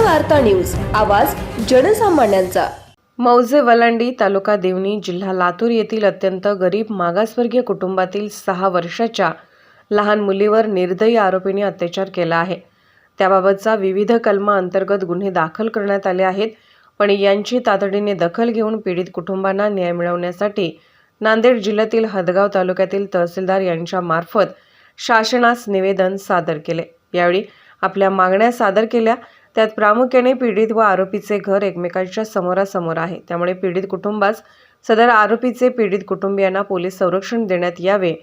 वार्ता न्यूज आवाज जनसामान्यांचा. मौजे वलांडी तालुका देवणी जिल्हा लातूर येथील अत्यंत गरीब मागासवर्गीय कुटुंबातील सहा वर्षाच्या लहान मुलीवर निर्दयी आरोपीने अत्याचार केला आहे. त्याबाबतचा विविध कलमा अंतर्गत गुन्हे दाखल करण्यात आले आहेत पण यांची तातडीने दखल घेऊन पीडित कुटुंबांना न्याय मिळवण्यासाठी नांदेड जिल्ह्यातील हदगाव तालुक्यातील तहसीलदार यांच्या मार्फत शासनास निवेदन सादर केले. यावेळी आपल्या मागण्या सादर केल्या त्यात प्रामुख्याने पीडित व आरोपीचे घर एकमेकांच्या समोरासमोर आहे. त्यामुळे पीडित कुटुंबास सदर आरोपीचे पीडित कुटुंबियांना पोलीस संरक्षण देण्यात यावे.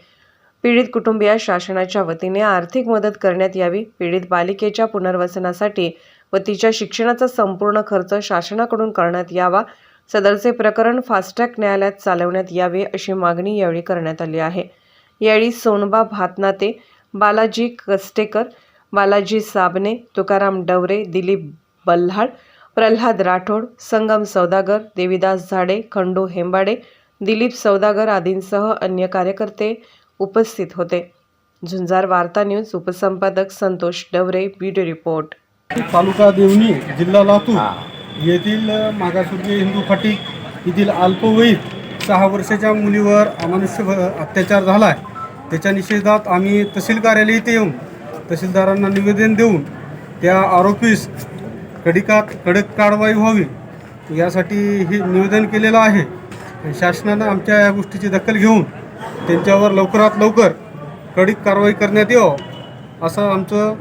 पीडित कुटुंबिया शासनाच्या वतीने आर्थिक मदत करण्यात यावी. पीडित बालिकेच्या पुनर्वसनासाठी व तिच्या शिक्षणाचा संपूर्ण खर्च शासनाकडून करण्यात यावा. सदरचे प्रकरण फास्ट्रॅक न्यायालयात चालवण्यात यावे अशी मागणी यावेळी करण्यात आली आहे. यावेळी सोनबा भातनाते बालाजी कस्टेकर बालाजी साबणे तुकाराम डवरे दिलीप बल्हाड प्रल्हाद राठोड संगम सौदागर देविदास झाडे खंडू हेंबाडे दिलीप सौदागर आदींसह अन्य कार्यकर्ते उपस्थित होते. झुंजार वार्ता न्यूज उपसंपादक संतोष डवरे व्हिडिओ रिपोर्ट. तालुका देवणी जिल्हा लातूर येथील मागासवर्गीय हिंदू फाटीक येथील अल्पवयीन सहा वर्षाच्या मुलीवर अमानुष्य अत्याचार झाला आहे त्याच्या निषेधात आम्ही तहसील कार्यालय इथे येऊन तहसीलदारांना निवेदन देऊन त्या आरोपीस कडिकात कडक कारवाई व्हावी यासाठी हे निवेदन केलेलं आहे. शासनानं आमच्या या गोष्टीची दखल घेऊन त्यांच्यावर लवकरात लवकर कडक कारवाई करण्यात यावं असं आमचं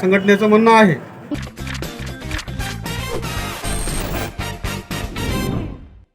संघटनेचं म्हणणं आहे.